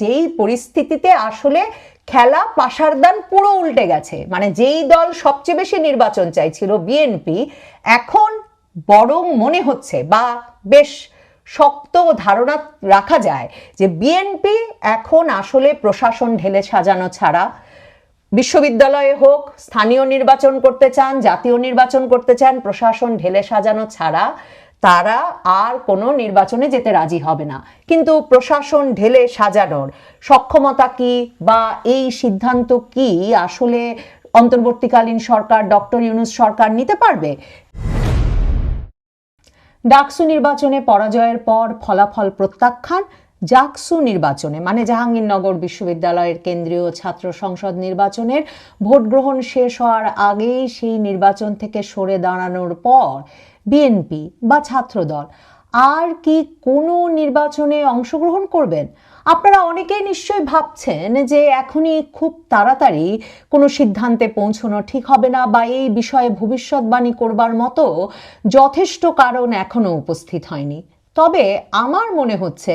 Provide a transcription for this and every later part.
যেই পরিস্থিতিতে আসলে খেলা পাশারদান পুরো উল্টে গেছে মানে যেই দল সবচেয়ে বেশি নির্বাচন চাইছিল বিএনপি এখন বরং মনে হচ্ছে বা বেশ শক্ত ধারণা রাখা যায় যে বিএনপি এখন আসলে প্রশাসন ঢেলে সাজানো ছাড়া বিশ্ববিদ্যালয়ে হোক, স্থানীয় নির্বাচন করতে চান, জাতীয় নির্বাচন করতে চান, প্রশাসন ঢেলে সাজানো ছাড়া তারা আর কোনো নির্বাচনে যেতে রাজি হবে না। কিন্তু প্রশাসন ঢেলে সাজানোর সক্ষমতা কি বা এই সিদ্ধান্ত কি আসলে অন্তর্বর্তীকালীন সরকার, ডক্টর ইউনুস সরকার নিতে পারবে? ডাকসু নির্বাচনে পরাজয়ের পর ফলাফল প্রত্যাখ্যান জাকসু নির্বাচনে মানে জাহাঙ্গীরনগর বিশ্ববিদ্যালয়ের কেন্দ্রীয় ছাত্র সংসদ নির্বাচনের ভোট গ্রহণ শেষ হওয়ার আগেই সেই নির্বাচন থেকে সরে দাঁড়ানোর পর বিএনপি বা ছাত্রদল। আর কি কোনো নির্বাচনে অংশগ্রহণ করবেন? আপনারা অনেকেই নিশ্চয় ভাবছেন যে এখনই খুব তাড়াতাড়ি কোনো সিদ্ধান্তে পৌঁছানো ঠিক হবে না বা এই বিষয়ে ভবিষ্যৎবাণী করবার মতো যথেষ্ট কারণ এখনও উপস্থিত হয়নি। তবে আমার মনে হচ্ছে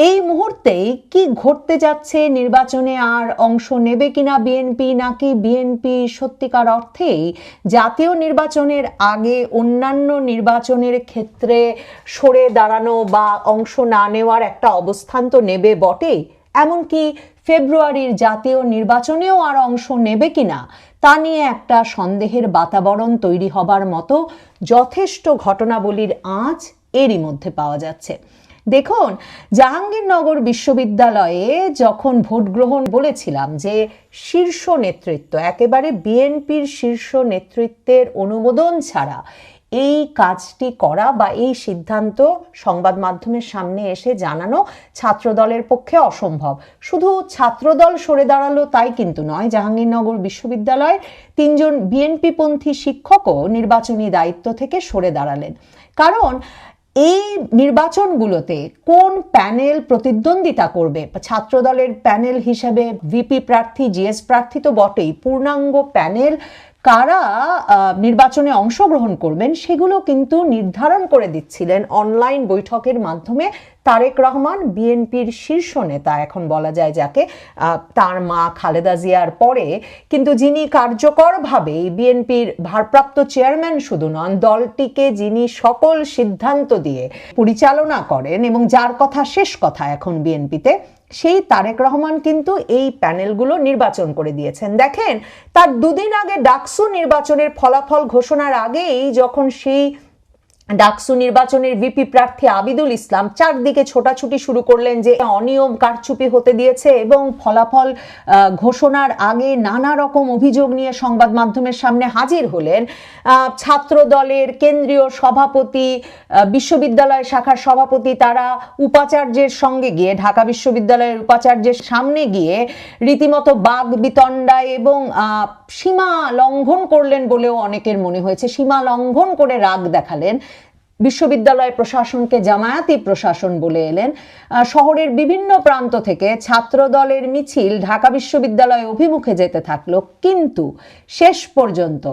এই মুহূর্তেই কি ঘটতে যাচ্ছে নির্বাচনে আর অংশ নেবে কিনা বিএনপি নাকি বিএনপি সত্যিকার অর্থেই জাতীয় নির্বাচনের আগে অন্যান্য নির্বাচনের ক্ষেত্রে সরে দাঁড়ানো বা অংশ না নেওয়ার একটা অবস্থান তো নেবে বটে এমনকি ফেব্রুয়ারির জাতীয় নির্বাচনেও আর অংশ নেবে কিনা তা নিয়ে একটা সন্দেহের বাতাবরণ তৈরি হবার মতো যথেষ্ট ঘটনাবলীর আঁচ এরই মধ্যে পাওয়া যাচ্ছে। দেখুন, জাহাঙ্গীরনগর বিশ্ববিদ্যালয়ে যখন ভোট গ্রহণ বলেছিলাম যে শীর্ষ নেতৃত্ব, একেবারে বিএনপির শীর্ষ নেতৃত্বের অনুমোদন ছাড়া এই কাজটি করা বা এই সিদ্ধান্ত সংবাদ মাধ্যমের সামনে এসে জানানো ছাত্রদলের পক্ষে অসম্ভব। শুধু ছাত্রদল সরে দাঁড়াল তাই কিন্তু নয়, জাহাঙ্গীরনগর বিশ্ববিদ্যালয়ের তিনজন বিএনপিপন্থী শিক্ষকও নির্বাচনী দায়িত্ব থেকে সরে দাঁড়ালেন। কারণ এই নির্বাচনগুলোতে কোন প্যানেল প্রতিদ্বন্দ্বিতা করবে? ছাত্রদলের প্যানেল হিসেবে ভিপি প্রার্থী, জিএস প্রার্থী তো বটেই। পূর্ণাঙ্গ প্যানেল কারা নির্বাচনে অংশগ্রহণ করবেন সেগুলো কিন্তু নির্ধারণ করে দিচ্ছিলেন অনলাইন বৈঠকের মাধ্যমে তারেক রহমান, বিএনপির শীর্ষ নেতা, এখন বলা যায় যাকে তার মা খালেদা জিয়ার পরে। কিন্তু যিনি কার্যকরভাবে বিএনপির ভারপ্রাপ্ত চেয়ারম্যান শুধু নন, দলটিকে যিনি সকল সিদ্ধান্ত দিয়ে পরিচালনা করেন এবং যার কথা শেষ কথা এখন বিএনপিতে সেই তারেক রহমান কিন্তু এই প্যানেলগুলো নির্বাচন করে দিয়েছেন। দেখেন, তার দুদিন আগে ডাকসু নির্বাচনের ফলাফল ঘোষণার আগেই যখন সেই ডাকসু নির্বাচনের ভিপি প্রার্থী আবিদুল ইসলাম চারদিকে ছোটাছুটি শুরু করলেন যে অনিয়ম কারচুপি হতে দিয়েছে এবং ফলাফল ঘোষণার আগে নানা রকম অভিযোগ নিয়ে সংবাদ মাধ্যমের সামনে হাজির হলেন। ছাত্র দলের কেন্দ্রীয় সভাপতি বিশ্ববিদ্যালয় শাখার সভাপতি তারা উপাচার্যের সঙ্গে গিয়ে, ঢাকা বিশ্ববিদ্যালয়ের উপাচার্যের সামনে গিয়ে রীতিমতো বাঘ বিতণ্ডায় এবং সীমা লঙ্ঘন করলেন বলেও অনেকের মনে হয়েছে। সীমা লঙ্ঘন করে রাগ দেখালেন। বিশ্ববিদ্যালয় প্রশাসনকে জামায়াতি প্রশাসন বলে এলেন। শহরের বিভিন্ন প্রান্ত থেকে ছাত্র দলের মিছিল ঢাকা বিশ্ববিদ্যালয় অভিমুখে যেতে থাকল। কিন্তু শেষ পর্যন্ত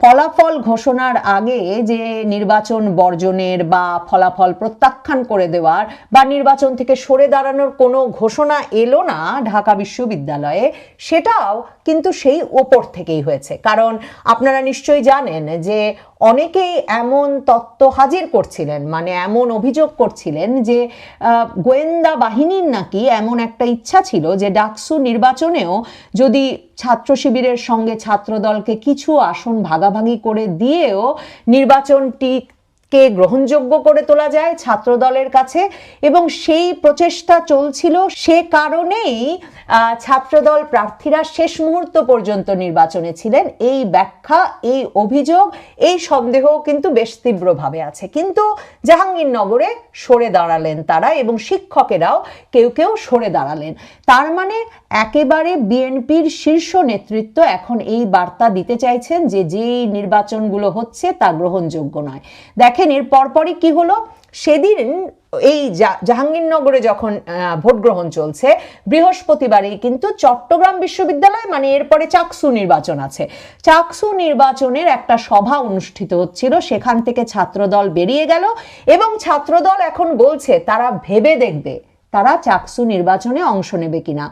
ফলাফল ঘোষণার আগে যে নির্বাচন বর্জনের বা ফলাফল প্রত্যাখ্যান করে দেওয়ার বা নির্বাচন থেকে সরে দাঁড়ানোর কোনো ঘোষণা এলো না ঢাকা বিশ্ববিদ্যালয়ে, সেটাও কিন্তু সেই ওপর থেকেই হয়েছে। কারণ আপনারা নিশ্চয়ই জানেন যে অনেকেই এমন তত্ত্ব হাজির করছিলেন মানে এমন অভিযোগ করছিলেন যে গোয়েন্দা বাহিনীর নাকি এমন একটা ইচ্ছা ছিল যে ডাকসু নির্বাচনেও যদি ছাত্র শিবিরের সঙ্গে ছাত্রদলকে কিছু আসন ভাগাভাগি করে দিয়েও নির্বাচনটি কে গ্রহণযোগ্য করে তোলা যায় ছাত্র দলের কাছে? এবং সেই প্রচেষ্টা চলছিল সে কারণেই ছাত্রদল প্রার্থীরা শেষ মুহূর্ত পর্যন্ত নির্বাচনে ছিলেন। এই ব্যাখ্যা, এই অভিযোগ, এই সন্দেহ কিন্তু বেশ তীব্রভাবে আছে। কিন্তু জাহাঙ্গীরনগরে সরে দাঁড়ালেন তারা এবং শিক্ষকেরাও কেউ কেউ সরে দাঁড়ালেন। তার মানে একেবারে বিএনপির শীর্ষ নেতৃত্ব এখন এই বার্তা দিতে চাইছেন যে যেই নির্বাচনগুলো হচ্ছে তা গ্রহণযোগ্য নয়। দেখেন এর পরপরই কি হলো? সেদিন এই জাহাঙ্গীরনগরে যখন ভোট গ্রহণ চলছে, বৃহস্পতিবারেই কিন্তু চট্টগ্রাম বিশ্ববিদ্যালয় মানে এরপরে চাকসু নির্বাচন আছে। চাকসু নির্বাচনের একটা সভা অনুষ্ঠিত হচ্ছিল, সেখান থেকে ছাত্রদল বেরিয়ে গেল এবং ছাত্রদল এখন বলছে, তারা ভেবে দেখবে, তারা চাকসু নির্বাচনে অংশ নেবে কিনা।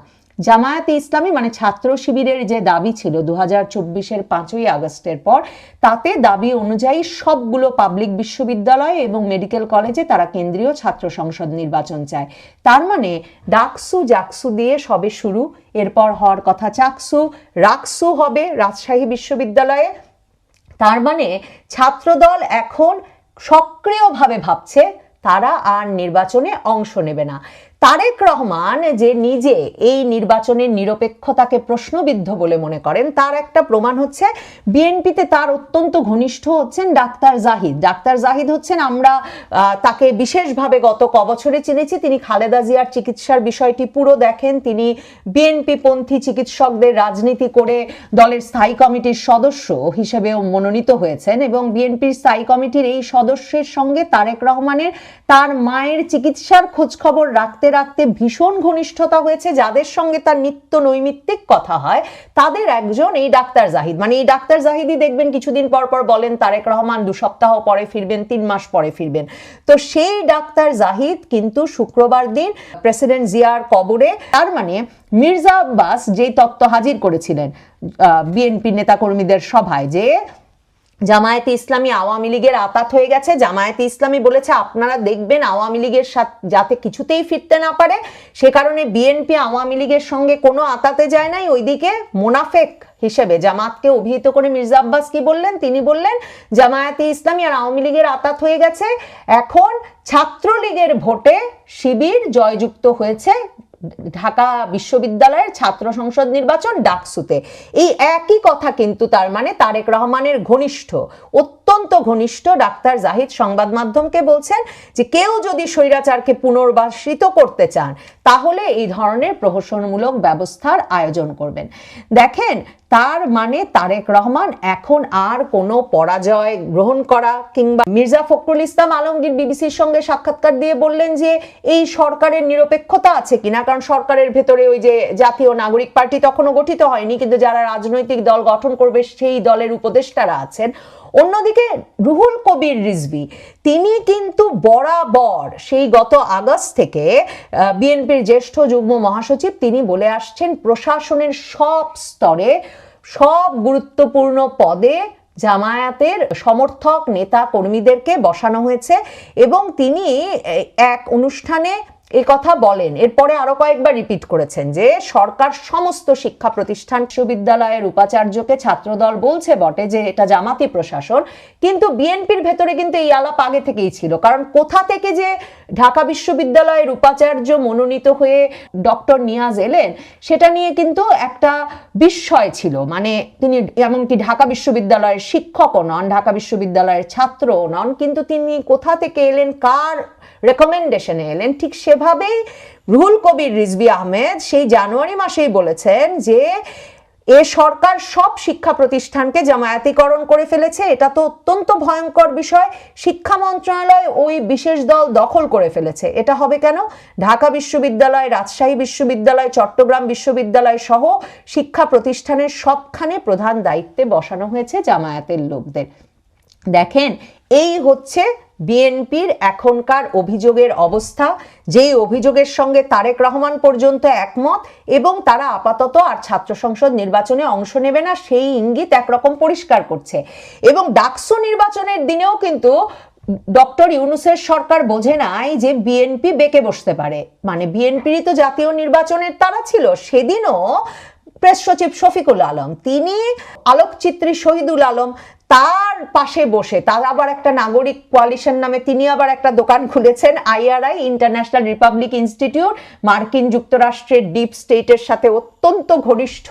জামায়াতে ইসলামী মানে ছাত্র শিবিরের যে দাবি ছিল দু হাজার চব্বিশের পাঁচই আগস্টের পর, তাতে দাবি অনুযায়ী সবগুলো পাবলিক বিশ্ববিদ্যালয় এবং মেডিকেল কলেজে তারা কেন্দ্রীয় ছাত্র সংসদ নির্বাচন চায়। তার মানে ডাকসু জাকসু দিয়ে সবে শুরু, এরপর হওয়ার কথা চাকসু, রাকসু হবে রাজশাহী বিশ্ববিদ্যালয়ে। তার মানে ছাত্রদল এখন সক্রিয়ভাবে ভাবছে, তারা আর নির্বাচনে অংশ নেবে না। তারেক রহমান যে নিজে এই নির্বাচনের নিরপেক্ষতাকে প্রশ্নবিদ্ধ বলে মনে করেন, তার একটা প্রমাণ হচ্ছে বিএনপিতে তার অত্যন্ত ঘনিষ্ঠ হচ্ছেন ডাক্তার জাহিদ। ডাক্তার জাহিদ হচ্ছেন, আমরা তাকে বিশেষভাবে গত কবছরে চিনেছি, তিনি খালেদা জিয়ার চিকিৎসার বিষয়টি পুরো দেখেন, তিনি বিএনপি পন্থী চিকিৎসকদের রাজনীতি করে দলের স্থায়ী কমিটির সদস্য হিসেবেও মনোনীত হয়েছেন এবং বিএনপির স্থায়ী কমিটির এই সদস্যের সঙ্গে তারেক রহমানের তার মায়ের চিকিৎসার খোঁজখবর রাখতে রাখতে ভীষণ ঘনিষ্ঠতা হয়েছে। যাদের সঙ্গে তার নিত্য নৈমিত্তিক কথা হয়, তাদের একজন এই ডাক্তার জাহিদ। মানে এই ডাক্তার জাহিদই দেখবেন কিছুদিন পর পর বলেন, তারেক রহমান দু সপ্তাহ পরে ফিরবেন, তিন মাস পরে ফিরবেন। তো সেই ডাক্তার জাহিদ কিন্তু শুক্রবার দিন প্রেসিডেন্ট জিয়ার কবরে, তার মানে মির্জা আব্বাস যেই তত্ত্ব হাজির করেছিলেন বিএনপি নেতাকর্মীদের সভায় যে জামায়াতে ইসলামী আওয়ামী লীগের আতাত হয়ে গেছে। জামায়াতে ইসলামী বলেছে, আপনারা দেখবেন আওয়ামী লীগের সাথে, যাতে কিছুতেই ফিরতে না পারে। সে কারণে বিএনপি আওয়ামী লীগের সঙ্গে কোনো আতাতে যায় নাই। ওইদিকে মোনাফেক হিসেবে জামাতকে অভিহিত করে মির্জা আব্বাস কি বললেন? তিনি বললেন, জামায়াতে ইসলামী আর আওয়ামী লীগের আতাত হয়ে গেছে। এখন ছাত্রলীগের ভোটে শিবির জয়যুক্ত হয়েছে। ঢাকা বিশ্ববিদ্যালয়ের ছাত্র সংসদ নির্বাচন ডাকসুতে। এই একই কথা কিন্তু তার মানে তারেক রহমানের ঘনিষ্ঠ অত্যন্ত ঘনিষ্ঠ ডাক্তার জাহিদ সংবাদ মাধ্যমকে বলছেন যে কেউ যদি স্বৈরাচারকে পুনর্বাসিত করতে চান, তাহলে এই ধরনের প্রহসনমূলক ব্যবস্থার আয়োজন করবেন। দেখেন, তার মানে তারেক রহমান এখন আর কোনো পরাজয় গ্রহণ করা কিংবা মির্জা ফখরুল ইসলাম আলমগীর বিবিসির সঙ্গে সাক্ষাৎকার দিয়ে বললেন যে এই সরকারের নিরপেক্ষতা আছে কিনা, কারণ সরকারের ভেতরে ওই যে জাতীয় নাগরিক পার্টি তখনও গঠিত হয়নি, কিন্তু যারা রাজনৈতিক দল গঠন করবে সেই দলের উপদেষ্টারা আছেন। অন্যদিকে রুহুল কবির রিজভি, তিনি কিন্তু বরাবর সেই গত আগস্ট থেকে বিএনপির জ্যেষ্ঠ যুগ্ম মহাসচিব, তিনি বলে আসছেন প্রশাসনের সব স্তরে সব গুরুত্বপূর্ণ পদে জামায়াতের সমর্থক নেতা কর্মীদেরকে বসানো হয়েছে এবং তিনি এক অনুষ্ঠানে এ কথা বলেন। এরপরে আরও কয়েকবার রিপিট করেছেন যে, সরকার সমস্ত শিক্ষা প্রতিষ্ঠান বিশ্ববিদ্যালয়ের উপাচার্যকে ছাত্রদল বলছে বটে যে, এটা জামাতি প্রশাসন। কিন্তু বিএনপির ভেতরে কিন্তু এই আলাপ আগে থেকেই ছিল। কারণ কোথা থেকে যে ঢাকা বিশ্ববিদ্যালয়ের উপাচার্য মনোনীত হয়ে ডক্টর নিয়াজ এলেন, সেটা নিয়ে কিন্তু একটা বিস্ময় ছিল। মানে তিনি এমনকি ঢাকা বিশ্ববিদ্যালয়ের শিক্ষকও নন, ঢাকা বিশ্ববিদ্যালয়ের ছাত্রও নন, কিন্তু তিনি কোথা থেকে এলেন, কার রেকমেন্ডেশনে এলেন, ঠিক সেভাবেই রুহুল কবির রিজবি আহমেদ সেই জানুয়ারি মাসেই বলেছেন যে, এ সরকার সব শিক্ষা প্রতিষ্ঠানকে জামায়াতিকরণ করে ফেলেছে, এটা তো অত্যন্ত ভয়ঙ্কর বিষয়, শিক্ষা মন্ত্রণালয় ওই বিশেষ দল দখল করে ফেলেছে, এটা হবে কেন? ঢাকা বিশ্ববিদ্যালয়, রাজশাহী বিশ্ববিদ্যালয়, চট্টগ্রাম বিশ্ববিদ্যালয় সহ শিক্ষা প্রতিষ্ঠানের সবখানে প্রধান দায়িত্বে বসানো হয়েছে জামায়াতের লোকদের। দেখেন, এই হচ্ছে বিএনপির এখনকার অভিযোগের অবস্থা, যেই অভিযোগের সঙ্গে তারেক রহমান পর্যন্ত একমত এবং তারা আপাতত আর ছাত্র সংসদ নির্বাচনে অংশ নেবে না, সেই ইঙ্গিত একরকম পরিষ্কার করছে। এবং ডাকসু নির্বাচনের দিনেও কিন্তু ডক্টর ইউনুসের সরকার বোঝে নাই যে বিএনপি বেঁকে বসতে পারে। মানে বিএনপিরই তো জাতীয় নির্বাচনের তারা ছিল। সেদিনও প্রেস সচিব শফিকুল আলম, তিনি আলোকচিত্রী শহীদুল আলম তার পাশে বসে, তার আবার একটা নাগরিক কোয়ালিশন নামে তিনি আবার একটা দোকান খুলেছেন, আইআরআই, ইন্টারন্যাশনাল রিপাবলিক ইনস্টিটিউট, মার্কিন যুক্তরাষ্ট্রের ডিপ স্টেটের সাথে অত্যন্ত ঘনিষ্ঠ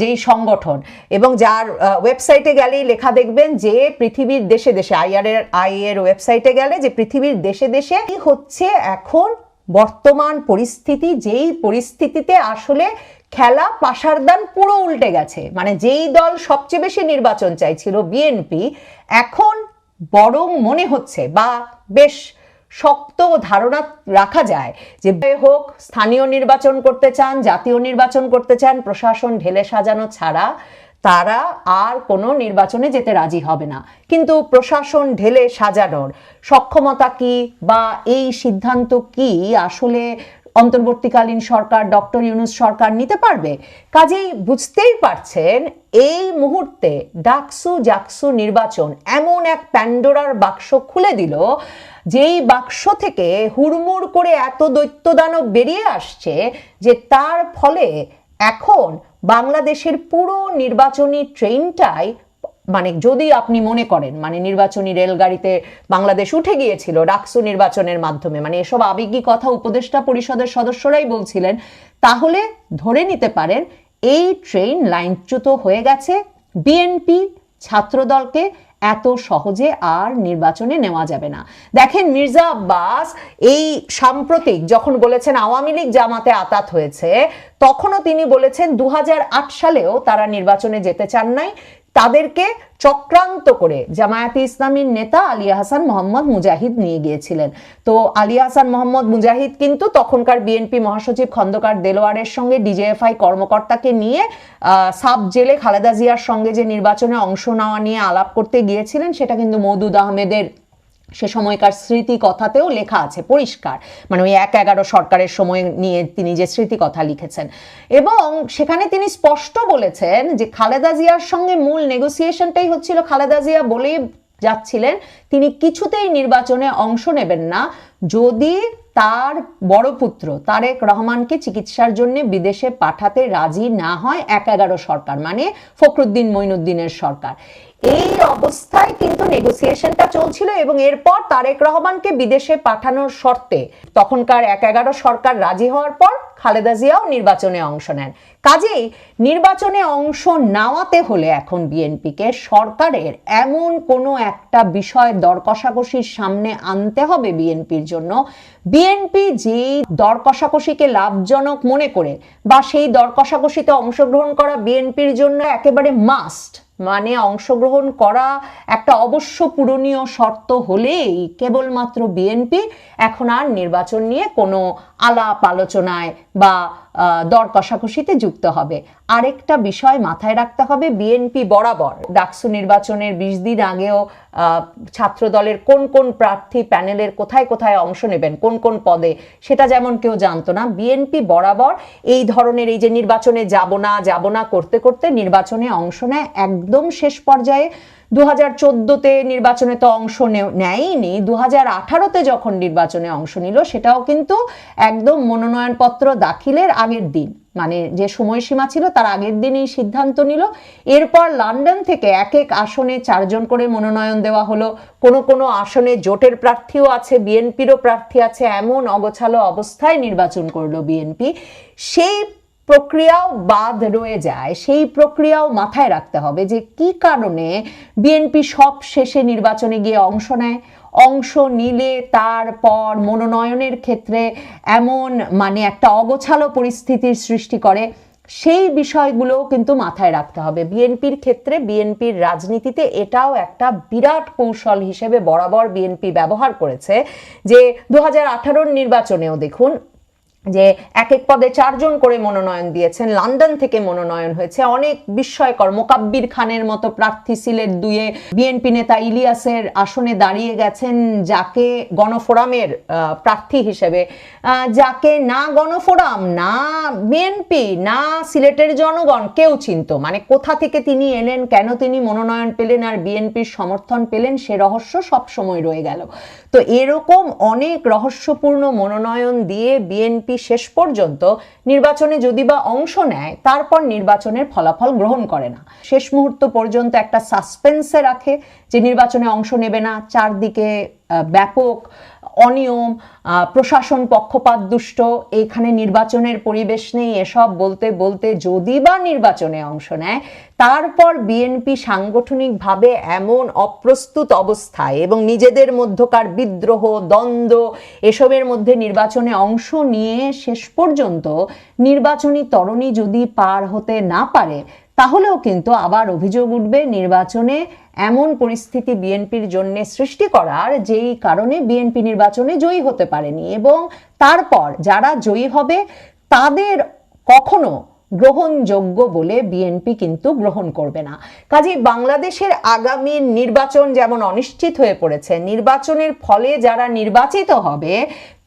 যেই সংগঠন। এবং যার ওয়েবসাইটে গেলেই লেখা দেখবেন যে পৃথিবীর দেশে দেশে আইআর আই এর ওয়েবসাইটে গেলে যে পৃথিবীর দেশে দেশে কি হচ্ছে এখন বর্তমান পরিস্থিতি, যেই পরিস্থিতিতে আসলে খেলা পাশারদান পুরো উল্টে গেছে। মানে যেই দল সবচেয়ে বেশি নির্বাচন চাইছিল, বিএনপি, এখন বরং মনে হচ্ছে বা বেশ শক্ত ধারণা রাখা যায় যে হোক, স্থানীয় নির্বাচন করতে চান, জাতীয় নির্বাচন করতে চান, প্রশাসন ঢেলে সাজানো ছাড়া তারা আর কোনো নির্বাচনে যেতে রাজি হবে না। কিন্তু প্রশাসন ঢেলে সাজানোর সক্ষমতা কি বা এই সিদ্ধান্ত কি? আসলে অন্তর্বর্তীকালীন সরকার, ডক্টর ইউনুস সরকার নিতে পারবে? কাজেই বুঝতেই পারছেন, এই মুহূর্তে ডাকসু জাকসু নির্বাচন এমন এক প্যান্ডোরার বাক্স খুলে দিল, যেই বাক্স থেকে হুড়মুড় করে এত দৈত্যদানব বেরিয়ে আসছে যে তার ফলে এখন বাংলাদেশের পুরো নির্বাচনী ট্রেনটাই মানে যদি আপনি মনে করেন মানে নির্বাচনী রেলগাড়িতে বাংলাদেশ উঠে গিয়েছিল ডাকসু নির্বাচনের মাধ্যমে মানে এসব আবেগী কথা উপদেষ্টা পরিষদের সদস্যরাই বলছিলেন, তাহলে ধরে নিতে পারেন এই ট্রেন লাইনচ্যুত হয়ে গেছে বিএনপি ছাত্রদলকে এত সহজে আর নির্বাচনে নেওয়া যাবে না। দেখেন মির্জা আব্বাস এই সাম্প্রতিক যখন বলেছেন আওয়ামী লীগ জামাতে আতাত হয়েছে, তখনও তিনি বলেছেন দু হাজার আট সালেও তারা নির্বাচনে যেতে চান নাই তাদেরকে চক্রান্ত করে জামায়াতে ইসলামীর নেতা আলী হাসান মোহাম্মদ মুজাহিদ নিয়ে গিয়েছিলেন। তো আলী হাসান মোহাম্মদ মুজাহিদ কিন্তু তখনকার বিএনপি মহাসচিব খন্দকার দেলোয়ারের সঙ্গে ডিজেএফআই কর্মকর্তাকে নিয়ে সাব জেলে খালেদা জিয়ার সঙ্গে যে নির্বাচনে অংশ নেওয়া নিয়ে আলাপ করতে গিয়েছিলেন, সেটা কিন্তু মৌদুদ আহমেদের সে সময়কার স্মৃতি কথাতেও লেখা আছে পরিষ্কার। মানে ওই এক এগারো সরকারের সময় নিয়ে তিনি যে স্মৃতি কথা লিখেছেন। এবং সেখানে তিনি স্পষ্ট বলেছেন যে খালেদা জিয়ার সঙ্গে মূল নেগোসিয়েশনটাই হচ্ছিল খালেদা জিয়া বলেই যাচ্ছিলেন, তিনি কিছুতেই নির্বাচনে অংশ নেবেন না। যদি তার বড় পুত্র তারেক রহমানকে চিকিৎসার জন্য বিদেশে পাঠাতে রাজি না হয় এক এগারো সরকার মানে ফখরুদ্দিন মইনুদ্দিনের সরকার। এই অবস্থায় কিন্তু নেগোসিয়েশনটা চলছিল এবং এরপর তারেক রহমানকে বিদেশে পাঠানোর শর্তে তখনকার এক এগারো সরকার রাজি হওয়ার পর খালেদা জিয়াও নির্বাচনে অংশ নেন। কাজেই নির্বাচনে অংশ নেওয়াতে হলে এখন বিএনপিকে সরকারের এমন কোনো একটা বিষয় দর কষাকষির সামনে আনতে হবে বিএনপির জন্য। বিএনপি যেই দর কষাকষিকে লাভজনক মনে করে বা সেই দর কষাকষিতে অংশগ্রহণ করা বিএনপির জন্য একেবারে মাস্ট মানে অংশগ্রহণ করা একটা অবশ্য পূরণীয় শর্ত হলেই কেবলমাত্র বিএনপি এখন আর নির্বাচন নিয়ে কোনো আলাপ আলোচনায় বা দর কষাকষিতে যুক্ত হবে। আরেকটা বিষয় মাথায় রাখতে হবে বিএনপি বরাবর। ডাকসু নির্বাচনের বিশ দিন আগেও ছাত্র দলের কোন কোন প্রার্থী প্যানেলের কোথায় কোথায় অংশ নেবেন, কোন কোন পদে, সেটা যেমন কেউ জানতো না। বিএনপি বরাবর এই ধরনের এই যে নির্বাচনে যাব না যাব না করতে করতে নির্বাচনে অংশ নেয় একদম শেষ পর্যায়ে দু হাজার চোদ্দোতে নির্বাচনে তো অংশ নেয়নি দু হাজার আঠারোতে যখন নির্বাচনে অংশ নিল, সেটাও কিন্তু একদম মনোনয়নপত্র দাখিলের আগের দিন। মানে যে সময়সীমা ছিল, তার আগের দিনই সিদ্ধান্ত নিল। এরপর লন্ডন থেকে এক এক আসনে চারজন করে মনোনয়ন দেওয়া হলো। কোনো কোনো আসনে জোটের প্রার্থীও আছে, বিএনপিরও প্রার্থী আছে, এমন অগোছালো অবস্থায় নির্বাচন করল বিএনপি। সেই প্রক্রিয়াও বাদ রয়ে যায়। সেই প্রক্রিয়াও মাথায় রাখতে হবে যে কি কারণে বিএনপি সব শেষে নির্বাচনে গিয়ে অংশ নেয়? অংশ নিলে তারপর মনোনয়নের ক্ষেত্রে এমন মানে একটা অগোছালো পরিস্থিতির সৃষ্টি করে। সেই বিষয়গুলোও কিন্তু মাথায় রাখতে হবে। বিএনপির ক্ষেত্রে বিএনপির রাজনীতিতে এটাও একটা বিরাট কৌশল হিসেবে বরাবর বিএনপি ব্যবহার করেছে যে দু হাজার নির্বাচনেও দেখুন যে এক এক পদে চারজন করে মনোনয়ন দিয়েছেন, লন্ডন থেকে মনোনয়ন হয়েছে। অনেক বিস্ময়কর, মোকাব্বির খানের মতো প্রার্থী সিলেট দুয়ে বিএনপি নেতা ইলিয়াসের আসনে দাঁড়িয়ে গেছেন, যাকে গণফোরামের প্রার্থী হিসেবে। যাকে না গণফোরাম, না বিএনপি, না সিলেটের জনগণ, কেউ চিনত। মানে কোথা থেকে তিনি এলেন, কেন তিনি মনোনয়ন পেলেন আর বিএনপির সমর্থন পেলেন, সে রহস্য সব সময় রয়ে গেল। তো এরকম অনেক রহস্যপূর্ণ মনোনয়ন দিয়ে বিএনপি বিএনপি শেষ পর্যন্ত নির্বাচনে যদি বা অংশ নেয়, তারপর নির্বাচনের ফলাফল গ্রহণ করে না। শেষ মুহূর্ত পর্যন্ত একটা সাসপেন্সে রাখে যে নির্বাচনে অংশ নেবে না, চারদিকে ব্যাপক অনিয়ম প্রশাসন পক্ষপাত দুষ্ট এখানে নির্বাচনের পরিবেশ নেই, এসব বলতে বলতে যদি বা নির্বাচনে অংশ নেয়, তারপর বিএনপি সাংগঠনিকভাবে এমন অপ্রস্তুত অবস্থায় এবং নিজেদের মধ্যকার বিদ্রোহ, দ্বন্দ্ব, এসবের মধ্যে নির্বাচনে অংশ নিয়ে শেষ পর্যন্ত নির্বাচনী তরণী যদি পার হতে না পারে তাহলেও কিন্তু আবার অভিযোগ উঠবে নির্বাচনে এমন পরিস্থিতি বিএনপির জন্য সৃষ্টি করার, যেই কারণে বিএনপি নির্বাচনে জয়ী হতে পারেনি এবং তারপর যারা জয়ী হবে, তাদের কখনো গ্রহণযোগ্য বলে বিএনপি কিন্তু গ্রহণ করবে না। কাজেই বাংলাদেশের আগামী নির্বাচন যেমন অনিশ্চিত হয়ে পড়েছে, নির্বাচনের ফলে যারা নির্বাচিত হবে,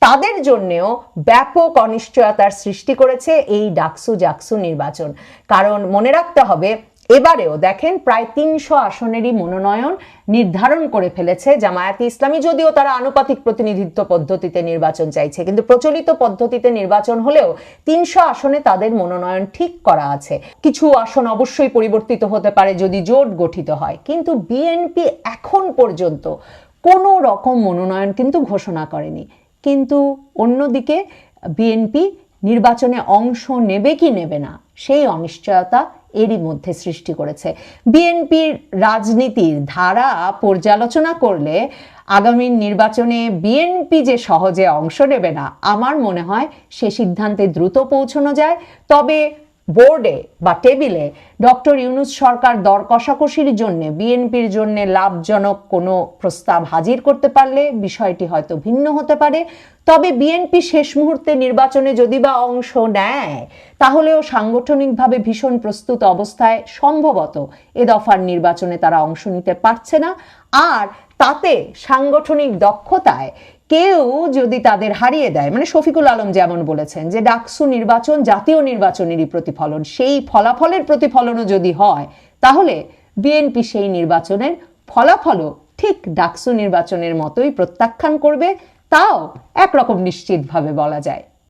তাদের জন্যেও ব্যাপক অনিশ্চয়তার সৃষ্টি করেছে এই ডাকসু জাকসু নির্বাচন। কারণ মনে রাখতে হবে এবারেও দেখেন প্রায় তিনশো আসনেরই মনোনয়ন নির্ধারণ করে ফেলেছে জামায়াতে ইসলামী, যদিও তারা আনুপাতিক প্রতিনিধিত্ব পদ্ধতিতে নির্বাচন চাইছে। কিন্তু প্রচলিত পদ্ধতিতে নির্বাচন হলেও তিনশো আসনে তাদের মনোনয়ন ঠিক করা আছে। কিছু আসন অবশ্যই পরিবর্তিত হতে পারে যদি জোট গঠিত হয়। কিন্তু বিএনপি এখন পর্যন্ত কোনো রকম মনোনয়ন কিন্তু ঘোষণা করেনি। কিন্তু অন্যদিকে বিএনপি নির্বাচনে অংশ নেবে কি নেবে না, সেই অনিশ্চয়তা এরই মধ্যে সৃষ্টি করেছে। বিএনপির রাজনীতির ধারা পর্যালোচনা করলে আগামী নির্বাচনে বিএনপি যে সহজে অংশ নেবে না, আমার মনে হয় সে সিদ্ধান্তে দ্রুত পৌঁছানো যায়। তবে বোর্ডে বা টেবিলে ডক্টর ইউনুস সরকার দর কষাকষির জন্য, বিএনপির জন্য লাভজনক কোনো প্রস্তাব হাজির করতে পারলে বিষয়টি হয়তো ভিন্ন হতে পারে। তবে বিএনপি শেষ মুহূর্তে নির্বাচনে যদি বা অংশ নেয়, তাহলেও সাংগঠনিকভাবে ভীষণ প্রস্তুত অবস্থায় সম্ভবত এ দফার নির্বাচনে তারা অংশ নিতে পারছে না। আর তাতে সাংগঠনিক দক্ষতায় কেউ যদি তাদের হারিয়ে দেয় মানে শফিকুল আলম যেমন বলেছেন যে ডাকসু নির্বাচন জাতীয় নির্বাচনেরই প্রতিফলন, সেই ফলাফলের প্রতিফলনও যদি হয়, তাহলে বিএনপি সেই নির্বাচনের ফলাফলও ঠিক ডাকসু নির্বাচনের মতোই প্রত্যাখ্যান করবে, তাও একরকম নিশ্চিতভাবে বলা যায়।